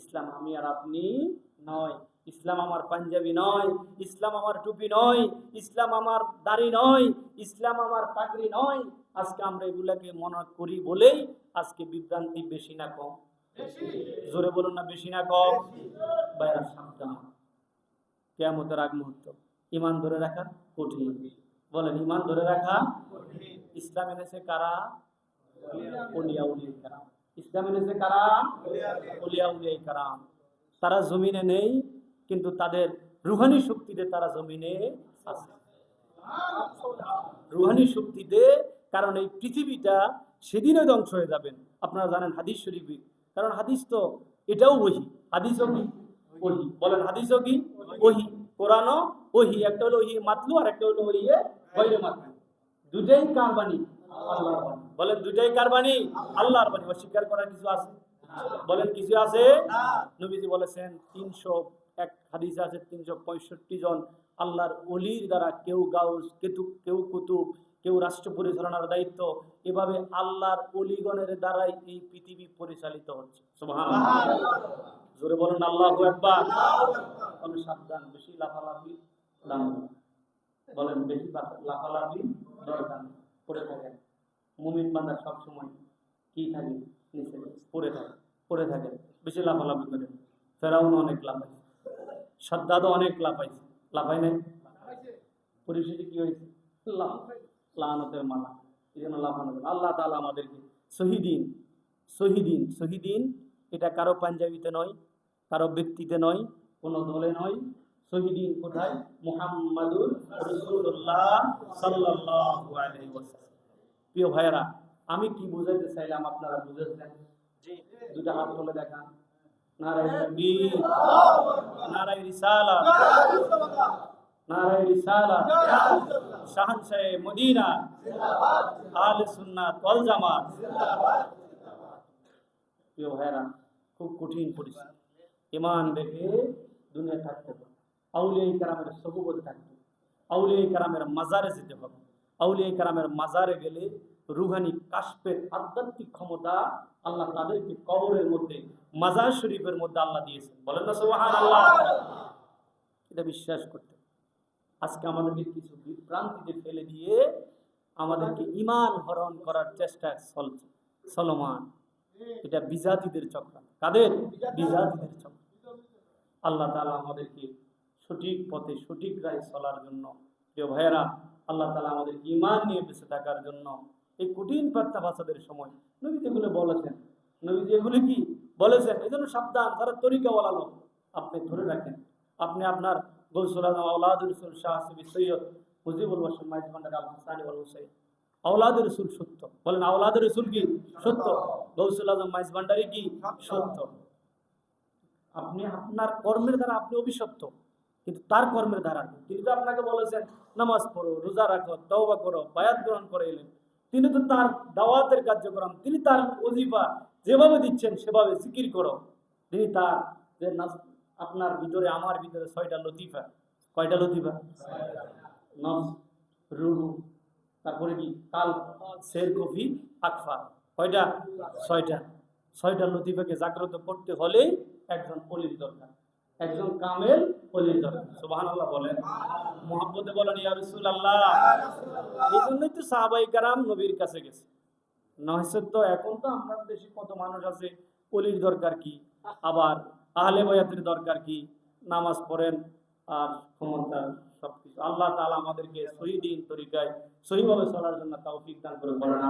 ইসলাম আমি আর আপনি নয়। ইসলাম আমার পাঞ্জাবি নয় ইসলাম আমার টুপি নয় ইসলাম আমার দাড়ি নয় ইসলাম আমার পাগড়ি নয়। আজকে আমরা এগুলাকে মনে করি বলেই আজকে বিভ্রান্তি বেশি না কম। জোরে বলুন না বেশি না কম। বাইরে সাবধান। কেয়ামতের আগ মুহূর্ত। ইমান ধরে রাখা কঠিন। বলেন ইমান ধরে রাখা ইসলাম এনেছে কারা? উলিয়া উলিয়া কারাম তারা জমিনে নেই, কিন্তু তাদের রুহানি শক্তিতে তারা জমিনে আছে। রুহানি শক্তিতে, কারণ এই পৃথিবীটা সেদিনও ধ্বংস হয়ে যাবেন আপনারা জানেন হাদিস শরীফি। কারণ হাদিস তো এটাও ওহি। হাদিসও কি ওহি। বলেন হাদিসও কি ওহি। কোরআনও ওহি। একটা হলো ওহি মাতলু আর একটা হলো ওহি মাতলু। দুটাই কার বাণী? আল্লাহর বাণী। বলেন দুটাই কার বাণী? আল্লাহর বাণী। অস্বীকার করার কিছু আছে? বলেন কিছু আছে? নবীজি বলেছেন তিনশো এক হাদিস আছে তিনশো পঁয়ষট্টি জন আল্লাহর অলির দ্বারা কেউ গাউস কেতু কেউ কুতুব কেউ রাষ্ট্র পরিচালনার দায়িত্ব এভাবে আল্লাহর অলিগণের দ্বারাই এই পৃথিবী পরিচালিত হচ্ছে। জোরে বলেন আল্লাহু আকবার। তবে সাবধান বেশি লাফালাফি বলেন বেশি লাফালাফি দরকার। পড়ে থাকেন। মুমিন বান্দা সবসময় কি থাকে? নিচে পড়ে থাকে পড়ে থাকে। বেশি লাফালাফি করে। ফেরাউন অনেক লাফাইছে সাদ্দাদও অনেক লাফাইছে লাফাই নাই? পরিস্থিতি কি হয়েছে? লানতের মালা। এই জন্য লাফানো। আল্লাহ তাআলা আমাদেরকে শহীদিন শহীদিন শহীদিন, এটা কারও পাঞ্জাবিতে নয়, কারও ব্যক্তিতে নয়, কোনো দলে নয়। শহীদিন কোথায়? মুহাম্মাদুর রাসূলুল্লাহ সাল্লাল্লাহু আলাইহি ওয়াসাল্লাম। প্রিয় ভাইয়েরা, আমি কি বুঝাইতে চাইলাম আপনারা বুঝেছেন? দুটা হাত তুলে দেখান। নারায় তাকবীর নারায় রিসালাত নারায় শাহনশাহ মদিনা, আহলে সুন্নাত ওয়াল জামাত। প্রিয় খুব কঠিন পরিস্থিতি। ইমান রেখে দুনিয়া থাকতে হবে। আউলিয়া কারামের সহবতে থাকতে হবে। আউলিয়া কারামের মাজারে যেতে হবে। আউলিয়া কারামের মাজারে গেলে রুহানি কাশ্পের আধ্যাত্মিক ক্ষমতা আল্লাহ তাদেরকে কবরের মধ্যে, মাজার শরীফের মধ্যে আল্লাহ দিয়েছেন। বলেন না সোহান আল্লাহ এটা বিশ্বাস করতে। আজকে আমাদেরকে কিছু বিভ্রান্তিতে ফেলে দিয়ে আমাদেরকে ইমান হরণ করার চেষ্টা চলছে। চলমান এটা বিজাতিদের চক্র। কাদের? বিজাতিদের চক্র। আল্লাহ তাআলা আমাদেরকে সঠিক পথে সঠিক রায় চলার জন্য, প্রিয় ভাইয়েরা আল্লাহ তালা আমাদের ইমান নিয়ে বেঁচে থাকার জন্য এই কঠিন বার্তা ভাষাদের সময় নবী যেগুলো বলেছেন। নবী যেগুলো কি বলেছেন? এই জন্য সাবধান তারা তরিকা বলালো আপনি ধরে রাখেন। আপনি আপনার গৌসুল আজম আউলাদ রসুল শাহ সিবি সৈয়দ মুজিবুল ওয়াসিম মাইজ ভান্ডার আল হাসানি ওয়াল হুসাইন। রসুল সত্য। বলেন আওলাদ রসুল কি? সত্য। গৌসুল আজম মাইজ ভান্ডারি কি? সত্য। আপনি আপনার কর্মের দ্বারা আপনি অভিশপ্ত। কিন্তু তার কর্মের নয়। তিনি তো আপনাকে বলেছেন, নামাজ পড়ো, রোজা রাখো, তওবা করো, বায়াত গ্রহণ করে এলেন। তিনি তো তার দাওয়াতের কার্যক্রম, তিনি তার অজিফা যেভাবে দিচ্ছেন, সেভাবে জিকির করো। তিনি তার যে আপনার ভিতরে, আমার ভিতরে ছয়টা লতিফা। কয়টা লতিফা? নফস রুহু, তারপরে কি? কাল শের কফি, আকফা। কয়টা? ছয়টা। ছয়টা লতিফাকে জাগ্রত করতে হলে একজন অলির দরকার। একজন কামেল অলির দরকার সুবহানাল্লাহ বলেন। বলেন, ইয়া রাসূলুল্লাহ। এই জন্যই তো সাহাবাই কারাম নবীর কাছে গেছে। তো এখন তো দেশে কত মানুষ আছে অলির দরকার কি? আবার আহলে বয়াতের দরকার কি? নামাজ পড়েন আর ক্ষমতা সবকিছু। আল্লাহ তাআলা আমাদেরকে সহি দিন, তরিকায় সহিভাবে চলার জন্য তৌফিক দান করে বলেন